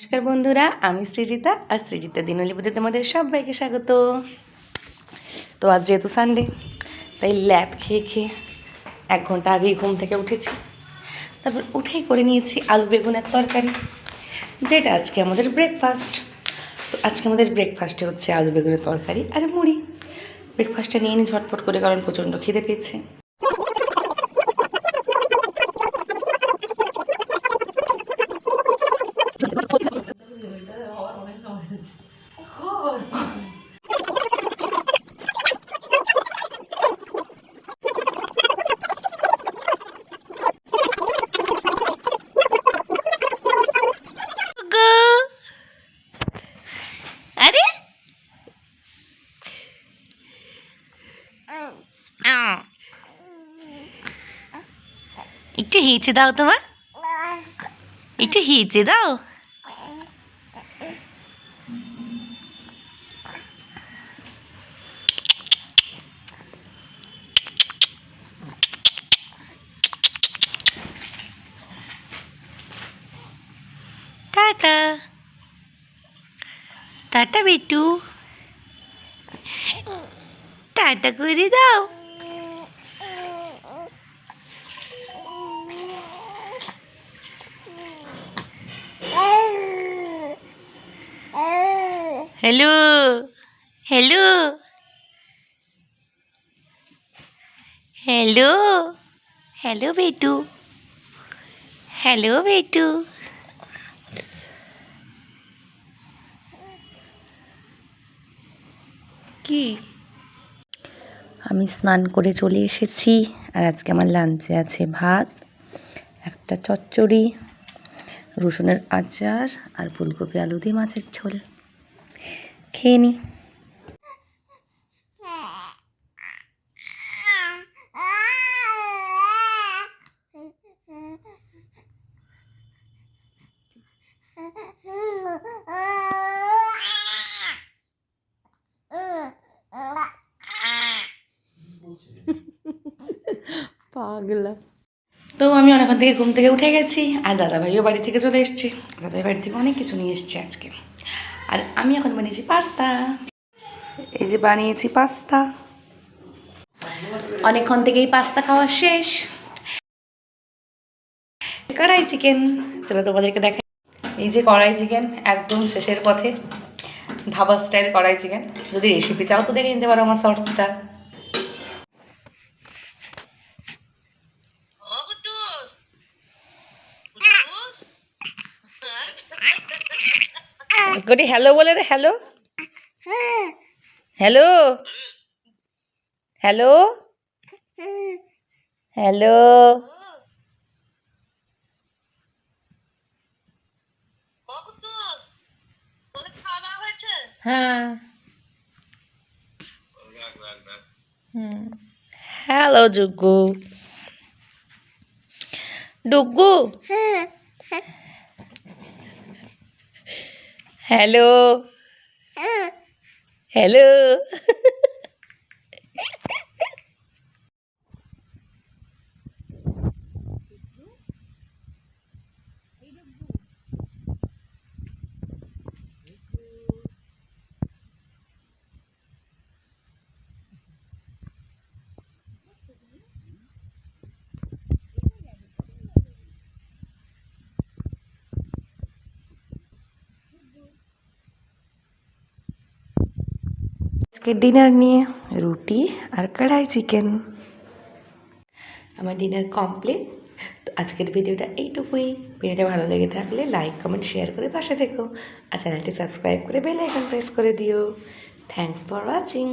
নমস্কার বন্ধুরা, আমি সৃজিতা আর সৃজিতা দিনলিপুতে তোমাদের সবাইকে স্বাগত। তো আজ যেহেতু সানডে তাই ল্যাপ খেয়ে খেয়ে এক ঘণ্টা আগেই ঘুম থেকে উঠেছি। তারপর উঠেই করে নিয়েছি আলু বেগুনের তরকারি, যেটা আজকে আমাদের ব্রেকফাস্ট তো আজকে আমাদের ব্রেকফাস্টে হচ্ছে আলু বেগুনের তরকারি আর মুড়ি। ব্রেকফাস্টটা নিয়ে নিই ঝটপট করে, কারণ প্রচণ্ড খিদে পেয়েছে আরে একটু হেঁচে দাও তোমার। একটু হেঁচে দাও। টাটা। টাটা বেটু টাটা করে দাও। Hello hello hello hello Betu hello Betu কি? আমি স্নান করে চলে এসেছি আর আজকে আমার লাঞ্চে আছে ভাত, একটা চচ্চড়ি, রসুনের আচার আর ফুলকপি, আলু দিয়ে মাছের ঝোল। খেয়ে নি। পাগলা। তো আমি অনেকক্ষণ থেকে ঘুম থেকে উঠে গেছি আর দাদাভাইও বাড়ি থেকে চলে এসছে। দাদাভাই বাড়ি থেকে অনেক কিছু নিয়ে এসছে আজকে। আর আমি এখন বানিয়েছি পাস্তা। এই যে বানিয়েছি পাস্তা। অনেকক্ষণ থেকেই পাস্তা খাওয়া শেষ। কড়াই চিকেন চলো তোমাদেরকে দেখাই। এই যে কড়াই চিকেন একদম শেষের পথে। ধাবা স্টাইল কড়াই চিকেন যদি রেসিপি চাও তো দেখে নিতে পারো আমার শর্টসটা করি হ্যালো বলে রে হ্যালো। হ্যালো। হ্যালো। হ্যালো। হ্যাঁ। Hello Dugu. Dugu. Hello hello আজকে ডিনার নিয়ে রুটি আর কড়াই চিকেন আমার ডিনার কমপ্লিট তো আজকের ভিডিওটা এইটুকুই। ভিডিওটা ভালো লেগে থাকলে লাইক কমেন্ট শেয়ার করে পাশে থেকো। আর চ্যানেলটি সাবস্ক্রাইব করে বেল আইকন প্রেস করে দিও। Thanks for watching